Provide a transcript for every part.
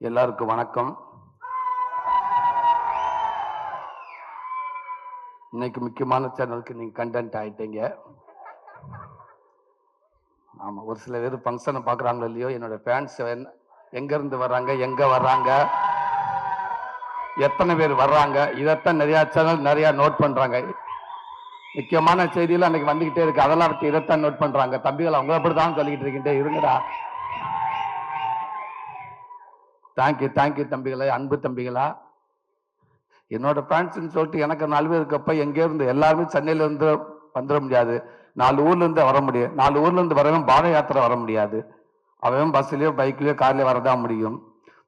எல்லாருக்கும் வணக்கம். இன்னைக்கு முக்கியமான சேனலுக்கு நீங்க கண்டென்ட் ஆயிட்டீங்க. ஆமா ஒரு சில பேர் ஃபங்க்ஷனை பார்க்குறாங்களோ இல்லையோ என்னோட ஃபேன்ஸ் எங்க இருந்து வர்றாங்க எங்க வர்றாங்க எத்தனை பேர் வர்றாங்க இதைத்தான் நிறைய சேனல் நிறைய நோட் பண்றாங்க. முக்கியமான செய்தியெல்லாம் அன்னைக்கு வந்துகிட்டே இருக்கு. அதெல்லாம் இதைத்தான் நோட் பண்றாங்க. தம்பிகள் அவங்க அப்படிதான் சொல்லிக்கிட்டு இருக்கிட்டே இருங்கடா. தேங்க்யூ தேங்க்யூ தம்பிகளே அன்பு தம்பிகளா. என்னோட ஃப்ரெண்ட்ஸ்ன்னு சொல்லிட்டு எனக்கு நாலு பேர் இருக்கப்ப எங்கே இருந்து எல்லாருமே சென்னையில இருந்து வந்துட முடியாது. நாலு ஊர்ல இருந்து வர முடியும் நாலு ஊர்ல இருந்து வரவன் பாத யாத்திரை வர முடியாது. அவன் பஸ்லயோ பைக்லயோ கார்லயோ வரதான் முடியும்.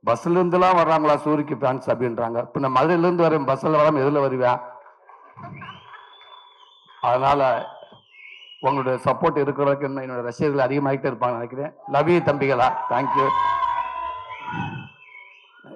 பஸ்ல இருந்துலாம் வர்றாங்களா சூரிக்கு ஃபேன்ஸ் அப்படின்றாங்க. இப்ப நான் மதுரையில இருந்து வரேன் பஸ்ல வராம எதுல வருவேன் அதனால உங்களுடைய சப்போர்ட் இருக்கிற வரைக்கும் என்னோட ரசிகர்கள் அதிகமாகிட்டே இருப்பாங்க நினைக்கிறேன். லவ் யூ தம்பிகளா. தேங்க்யூ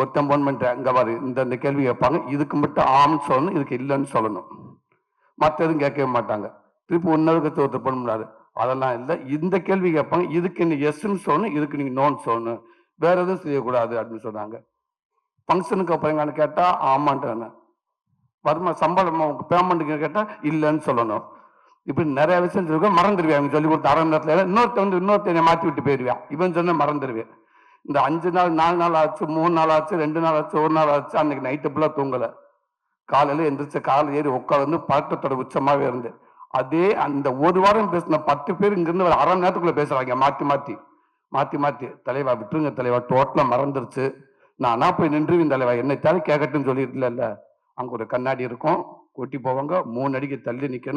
ஒருத்தன் போன் பண்ணிட்டேன் இங்கே வரு இந்த இந்த கேள்வி கேட்பாங்க. இதுக்கு மட்டும் ஆம்னு சொல்லணும் இதுக்கு இல்லைன்னு சொல்லணும். மற்ற எதுவும் கேட்கவே மாட்டாங்க. திருப்பி ஒன்னொருக்கு ஒருத்தர் பண்ண முடியாது அதெல்லாம் இல்லை. இந்த கேள்வி கேட்பாங்க. இதுக்கு நீ எஸ்ன்னு சொல்லணும் இதுக்கு நீங்கள் நோன்னு சொல்லணும். வேற எதுவும் செய்யக்கூடாது அப்படின்னு சொன்னாங்க. ஃபங்க்ஷனுக்கு அப்புறங்கன்னு கேட்டால் ஆமான்ட்டாங்க வருமா சம்பளம் பேமெண்ட்டுக்கு கேட்டால் இல்லைன்னு சொல்லணும். இப்படி நிறைய விஷயம் சொல்லிருக்கோம் மறந்துடுவேன். அவங்க சொல்லி கொடுத்த அரை நேரத்தில். இன்னொருத்த வந்து இன்னொருத்தனை மாற்றி விட்டு போயிடுவேன். இவன் சொன்ன மறந்துடுவேன். இந்த அஞ்சு நாள் நாலு நாள் ஆச்சு மூணு நாள் ஆச்சு ரெண்டு நாள் ஆச்சு ஒரு நாள் ஆச்சு அன்னைக்கு நைட்டு ஃபுல்லாக தூங்கலை. காலையில் எந்திரிச்சு காலை ஏறி உட்காந்து பழக்கத்தோட உச்சமாகவே இருந்து அதே அந்த ஒரு வாரம் பேசின பத்து பேர் இங்கிருந்து ஒரு அரை மணி பேசுகிறாங்க மாற்றி மாற்றி மாற்றி மாற்றி தலைவா விட்டுருங்க தலைவா டோட்டலாக மறந்துருச்சு. நானா போய் நின்றுவின் தலைவா என்னை தவிர கேட்கட்டும்னு சொல்லிட்டு அங்கே ஒரு கண்ணாடி இருக்கும் கொட்டி போவாங்க மூணு அடிக்கு தள்ளி நிற்கணும்